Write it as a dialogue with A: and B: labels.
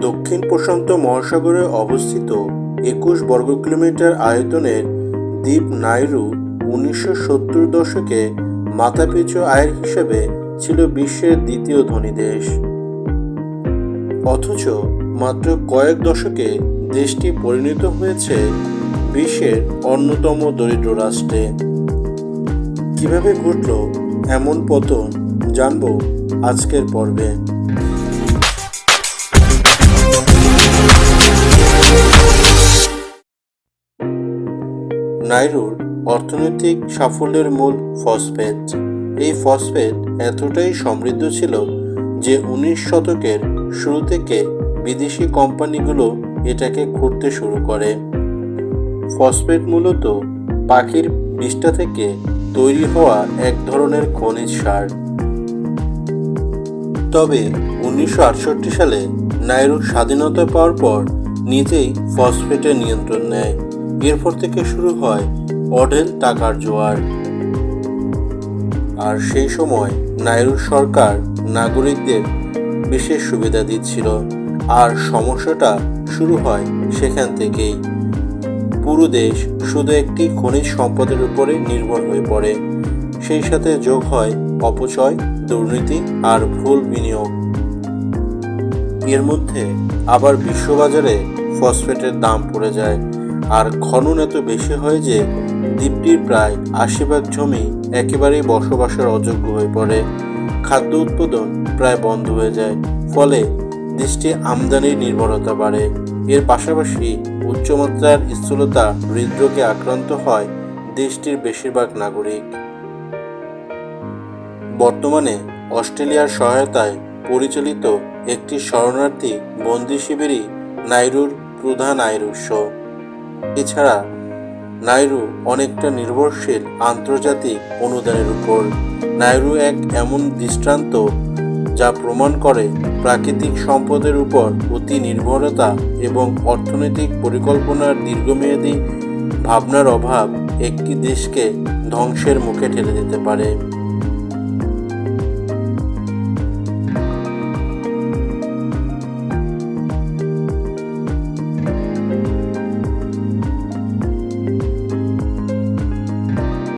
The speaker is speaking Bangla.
A: দক্ষিণ প্রশান্ত মহাসাগরে অবস্থিত একুশ বর্গ কিলোমিটার আয়তনের দ্বীপ নাইরু উনিশশো সত্তর দশকে মাথাপিছু আয়ের হিসেবে ছিল বিশ্বের দ্বিতীয় ধনী দেশ। অথচ মাত্র কয়েক দশকে দেশটি পরিণত হয়েছে বিশ্বের অন্যতম দরিদ্র রাষ্ট্রে। কীভাবে ঘটল এমন পতন জানব আজকের পর্বে। নাইরুর অর্থনৈতিক সাফল্যের মূল ফসফেট। এই ফসফেট এতটাই সমৃদ্ধ ছিল যে উনিশ শতকের শুরু থেকে বিদেশি কোম্পানিগুলো এটাকে খুঁড়তে শুরু করে। ফসফেট মূলত পাখির বিষ্ঠা থেকে তৈরি হওয়া এক ধরনের খনিজ সার। তবে উনিশশো আটষট্টি সালে নাইরু স্বাধীনতা পাওয়ার পর নিজেই ফসফেটের নিয়ন্ত্রণ নেয়। এরপর থেকে শুরু হয় অঢেল টাকার জোয়ার। আর সেই সময় নাইরু সরকার নাগরিকদের বিশেষ সুবিধা দিচ্ছিল। আর সমস্যাটা শুরু হয় সেখান থেকেই। পুরো দেশ শুধু একটি খনিজ সম্পদের উপরে নির্ভর হয়ে পড়ে। সেই সাথে যোগ হয় অপচয়, দুর্নীতি আর ভুল বিনিয়োগ। এর মধ্যে আবার বিশ্ববাজারে ফসফেটের দাম পড়ে যায়। আর খনন এত বেশি হয় যে দ্বীপটির প্রায় আশি ভাগ জমি একেবারেই বসবাসের অযোগ্য হয়ে পড়ে। খাদ্য উৎপাদন প্রায় বন্ধ হয়ে যায়, ফলে দেশটি আমদানির নির্ভরতা বাড়ে। এর পাশাপাশি উচ্চমাত্রার স্থূলতা হৃদরোগে আক্রান্ত হয় দেশটির বেশিরভাগ নাগরিক। বর্তমানে অস্ট্রেলিয়ার সহায়তায় পরিচালিত একটি শরণার্থী বন্দি শিবিরই নাইরুর প্রধান আয়ের উৎস। এছাড়া নাইরু অনেকটা নির্ভরশীল আন্তর্জাতিক অনুদানের উপর। নাইরু এক এমন দৃষ্টান্ত যা প্রমাণ করে প্রাকৃতিক সম্পদের উপর অতি নির্ভরতা এবং অর্থনৈতিক পরিকল্পনার দীর্ঘমেয়াদী ভাবনার অভাব একটি দেশকে ধ্বংসের মুখে ঠেলে দিতে পারে।